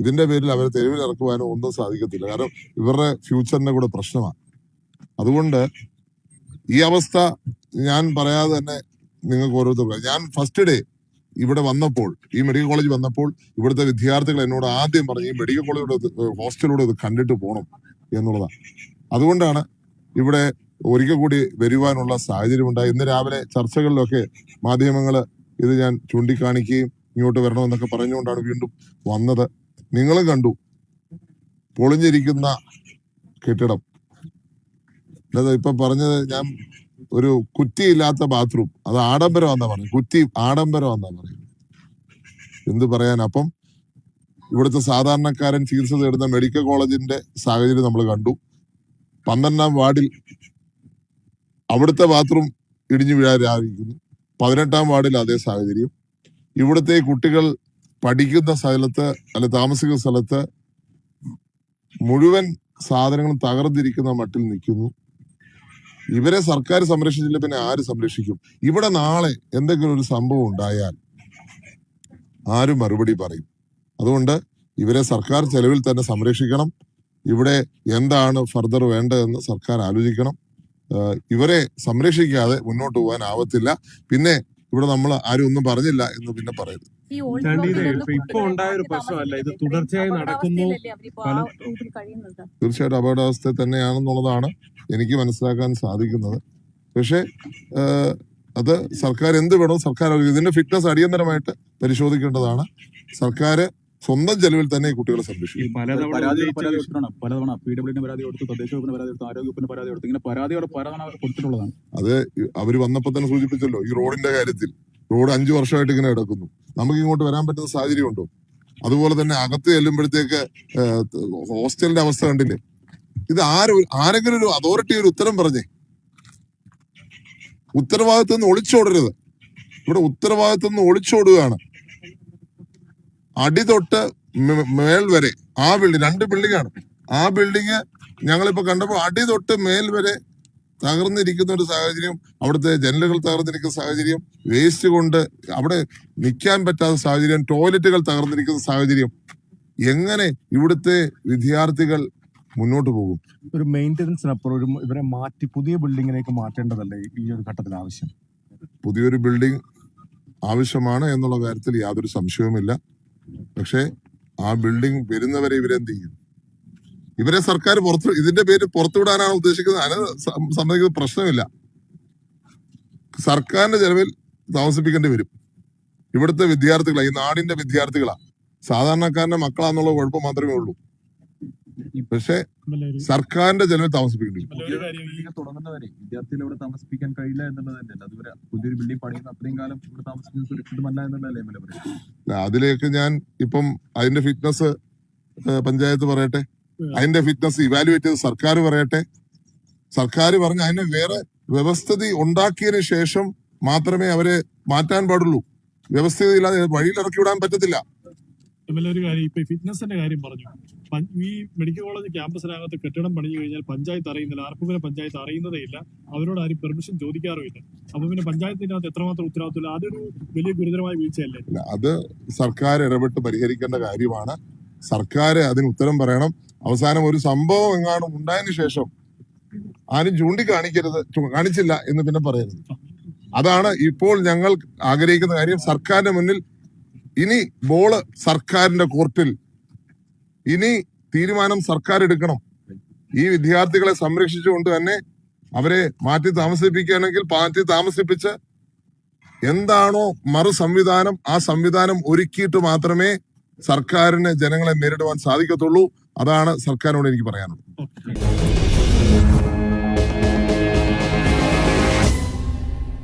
ഇതിന്റെ പേരിൽ അവരെ തെരുവിൽ ഇറക്കുവാനോ ഒന്നും സാധിക്കത്തില്ല. കാരണം ഇവരുടെ ഫ്യൂച്ചറിന്റെ കൂടെ പ്രശ്നമാണ് അതുകൊണ്ട് ഈ അവസ്ഥ ഞാൻ പറയാതെ തന്നെ നിങ്ങൾക്ക് ഓരോരുത്തർ ഞാൻ ഫസ്റ്റ് ഡേ ഇവിടെ വന്നപ്പോൾ ഈ മെഡിക്കൽ കോളേജ് വന്നപ്പോൾ ഇവിടുത്തെ വിദ്യാർത്ഥികൾ എന്നോട് ആദ്യം പറഞ്ഞു ഈ മെഡിക്കൽ കോളേജിലൂടെ ഹോസ്റ്റലിലൂടെ ഇത് കണ്ടിട്ട് പോകണം എന്നുള്ളതാണ്. അതുകൊണ്ടാണ് ഇവിടെ ഒരിക്കൽ കൂടി വരുവാനുള്ള സാഹചര്യം ഉണ്ടായി ഇന്ന് രാവിലെ ചർച്ചകളിലൊക്കെ മാധ്യമങ്ങൾ ഇത് ഞാൻ ചൂണ്ടിക്കാണിക്കുകയും ഇങ്ങോട്ട് വരണമെന്നൊക്കെ പറഞ്ഞുകൊണ്ടാണ് വീണ്ടും വന്നത്. നിങ്ങളും കണ്ടു. പൊളിഞ്ഞിരിക്കുന്ന കെട്ടിടം. അല്ലാതെ ഇപ്പൊ പറഞ്ഞത് ഞാൻ ഒരു കുറ്റിയില്ലാത്ത ബാത്റൂം. അത് ആഡംബരം എന്നാ പറഞ്ഞു കുറ്റി ആഡംബരം എന്നാ പറയുന്നത്. എന്ത് പറയാൻ അപ്പം ഇവിടുത്തെ സാധാരണക്കാരൻ ചികിത്സ തേടുന്ന മെഡിക്കൽ കോളേജിന്റെ സാഹചര്യം നമ്മൾ കണ്ടു. പന്ത്രണ്ടാം വാർഡിൽ അവിടുത്തെ ബാത്റൂം ഇടിഞ്ഞു വീഴാതിരിക്കുന്നു. പതിനെട്ടാം വാർഡിൽ അതേ സാഹചര്യം. ഇവിടുത്തെ കുട്ടികൾ പഠിക്കുന്ന സ്ഥലത്ത് അല്ല താമസിക്കുന്ന സ്ഥലത്ത് മുഴുവൻ സാധനങ്ങളും തകർന്നിരിക്കുന്ന മട്ടിൽ നിൽക്കുന്നു. ഇവരെ സർക്കാർ സംരക്ഷിച്ചില്ല പിന്നെ ആര് സംരക്ഷിക്കും? ഇവിടെ നാളെ എന്തെങ്കിലും ഒരു സംഭവം ഉണ്ടായാൽ ആരും മറുപടി പറയും? അതുകൊണ്ട് ഇവരെ സർക്കാർ ചെലവിൽ തന്നെ സംരക്ഷിക്കണം. ഇവിടെ എന്താണ് ഫർദർ വേണ്ടതെന്ന് സർക്കാർ ആലോചിക്കണം. ഇവരെ സംരക്ഷിക്കാതെ മുന്നോട്ട് പോകാൻ ആവത്തില്ല. പിന്നെ ഇവിടെ നമ്മൾ ആരും ഒന്നും പറഞ്ഞില്ല എന്ന് പിന്നെ പറയുന്നു ഇപ്പൊ- ഉണ്ടായ ഒരു പ്രശ്നമല്ല. ഇത് തുടർച്ചയായി നടക്കുന്നു. തീർച്ചയായിട്ടും അപകടാവസ്ഥ തന്നെയാണെന്നുള്ളതാണ് എനിക്ക് മനസ്സിലാക്കാൻ സാധിക്കുന്നത് പക്ഷേ അത് സർക്കാർ എന്ത് വേണോ സർക്കാർ. ഇതിന്റെ ഫിറ്റ്നസ് അടിയന്തരമായിട്ട് പരിശോധിക്കേണ്ടതാണ് സർക്കാർ സ്വന്തം ചെലവിൽ തന്നെ ഈ കുട്ടികളെ സംരക്ഷിക്കും. പലതവണ പരാതി ഉന്നയിച്ച പരാതി വിഷയം- കൊടുത്തിട്ടാണ് പലതവണ പി ഡബ്ല്യൂഡിന് പരാതി കൊടുത്തു തദ്ദേശ വകുപ്പിന് പരാതി കൊടുത്തു ആരോഗ്യ വകുപ്പിന് പരാതി കൊടുത്തു. ഇങ്ങനെ പരാതികൾ പലതവണ അവർ കൊടുത്തിട്ടുള്ളതാണ്. അത് അവർ വന്നപ്പോൾ തന്നെ സൂചിപ്പിച്ചല്ലോ ഈ റോഡിന്റെ കാര്യത്തിൽ. റോഡ് അഞ്ചു വർഷമായിട്ട് ഇങ്ങനെ കിടക്കുന്നു. നമുക്ക് ഇങ്ങോട്ട് വരാൻ പറ്റുന്ന സാഹചര്യമുണ്ടോ? അതുപോലെ തന്നെ അകത്ത് ചെല്ലുമ്പോഴത്തേക്ക് ഹോസ്റ്റലിന്റെ അവസ്ഥ കണ്ടില്ലേ? ഇത് ആര് ആരെങ്കിലും ഒരു അതോറിറ്റി ഒരു ഉത്തരം പറഞ്ഞേ. ഉത്തരവാദിത്വം നിന്ന് ഒളിച്ചോടരുത്. ഇവിടെ ഉത്തരവാദിത്വം നിന്ന് ഒളിച്ചോടുകയാണ്. അടി തൊട്ട് മേൽ വരെ ആ ബിൽഡിംഗ് രണ്ട് ബിൽഡിംഗ് ആണ്. ആ ബിൽഡിംഗ് ഞങ്ങളിപ്പോ കണ്ടപ്പോൾ അടി തൊട്ട് മേൽ വരെ തകർന്നിരിക്കുന്ന ഒരു സാഹചര്യം അവിടുത്തെ ജനലുകൾ തകർന്നിരിക്കുന്ന സാഹചര്യം വേസ്റ്റ് കൊണ്ട് അവിടെ നിൽക്കാൻ പറ്റാത്ത സാഹചര്യം ടോയ്ലറ്റുകൾ തകർന്നിരിക്കുന്ന സാഹചര്യം. എങ്ങനെ ഇവിടുത്തെ വിദ്യാർത്ഥികൾ മുന്നോട്ട് പോകും? ഒരു മെയിന്റനൻസിനപ്പുറം ഒരു ഇവരെ മാറ്റി പുതിയ ബിൽഡിങ്ങിലേക്ക് മാറ്റേണ്ടതല്ലേ ഈ ഒരു ഘട്ടത്തിൽ ആവശ്യം? പുതിയൊരു ബിൽഡിംഗ് ആവശ്യമാണ് എന്നുള്ള കാര്യത്തിൽ യാതൊരു സംശയവുമില്ല. പക്ഷേ ആ ബിൽഡിംഗ് വരുന്നവരെ ഇവരെന്ത് ചെയ്യും? ഇവരെ സർക്കാർ പുറത്തു ഇതിന്റെ പേര് പുറത്തുവിടാനാണ് ഉദ്ദേശിക്കുന്നത്. അതിന് സംബന്ധിക്കുന്ന പ്രശ്നമില്ല. സർക്കാരിന്റെ ചെലവിൽ താമസിപ്പിക്കേണ്ടി വരും. ഇവിടുത്തെ വിദ്യാർത്ഥികളാണ് ഈ നാടിന്റെ വിദ്യാർത്ഥികളാണ് സാധാരണക്കാരന്റെ മക്കളാന്നുള്ള കുഴപ്പം മാത്രമേ ഉള്ളൂ. പക്ഷേ സർക്കാരിന്റെ ജനങ്ങൾ താമസിപ്പിക്കേണ്ടി തുടങ്ങുന്നവരെ വിദ്യാർത്ഥികൾ ഇവിടെ താമസിപ്പിക്കാൻ കഴിയില്ല എന്നുള്ളത് തന്നെയല്ല. അതുവരെ പുതിയൊരു ബിൽഡിംഗ് പണിയുന്ന അത്രയും കാലം ഇവിടെ താമസിക്കുന്നത് സുരക്ഷിതമല്ല എന്നുള്ളതല്ലേ എം എൽ എ പറയുന്നത് അതിലേക്ക് ഞാൻ ഇപ്പം അതിന്റെ ഫിറ്റ്നസ് പഞ്ചായത്ത് പറയട്ടെ. അതിന്റെ ഫിറ്റ്നസ് ഇവാലുവേറ്റ് ചെയ്ത് സർക്കാർ പറയട്ടെ. സർക്കാർ പറഞ്ഞ് അതിനെ വേറെ വ്യവസ്ഥിതി ഉണ്ടാക്കിയതിന് ശേഷം മാത്രമേ അവരെ മാറ്റാൻ പാടുള്ളൂ. വ്യവസ്ഥിതി ഇല്ലാതെ വഴിയിൽ ഇറക്കി വിടാൻ പറ്റത്തില്ല. എം ഒരു കാര്യം ഇപ്പൊ ഫിറ്റ്നസിന്റെ കാര്യം പറഞ്ഞു. ഈ മെഡിക്കൽ കോളേജ് ക്യാമ്പസിനകത്ത് കെട്ടിടം പണിഞ്ഞു കഴിഞ്ഞാൽ പഞ്ചായത്ത് അറിയുന്നില്ല ആർപ്പുകര പഞ്ചായത്ത് അറിയുന്നതേ ഇല്ല. അവരോട് ആരും പെർമിഷൻ ചോദിക്കാറുമില്ല. അപ്പൊ പിന്നെ പഞ്ചായത്തിന്റെ അകത്ത് എത്രമാത്രം ഉത്തരവാദിത്തമില്ല അതൊരു വലിയ ഗുരുതരമായ വീഴ്ചയല്ലേ? അത് സർക്കാർ ഇടപെട്ട് പരിഹരിക്കേണ്ട കാര്യമാണ്. സർക്കാർ അതിന് ഉത്തരം പറയണം. അവസാനം ഒരു സംഭവം എങ്ങാണ് ഉണ്ടായതിനു ശേഷം ആരും ചൂണ്ടിക്കാണിക്കരുത് കാണിച്ചില്ല എന്ന് പിന്നെ പറയരുത്. അതാണ് ഇപ്പോൾ ഞങ്ങൾ ആഗ്രഹിക്കുന്ന കാര്യം. സർക്കാരിന്റെ മുന്നിൽ ഇനി ബോൾ സർക്കാരിന്റെ കോർട്ടിൽ. ഇനി തീരുമാനം സർക്കാർ എടുക്കണം. ഈ വിദ്യാർത്ഥികളെ സംരക്ഷിച്ചുകൊണ്ട് തന്നെ അവരെ മാറ്റി താമസിപ്പിക്കുകയാണെങ്കിൽ മാറ്റി താമസിപ്പിച്ച് എന്താണോ മറു സംവിധാനം ആ സംവിധാനം ഒരുക്കിയിട്ട് മാത്രമേ സർക്കാരിന് ജനങ്ങളെ നേരിടുവാൻ സാധിക്കത്തുള്ളൂ. അതാണ് സർക്കാരിനോട് എനിക്ക് പറയാനുള്ളത്.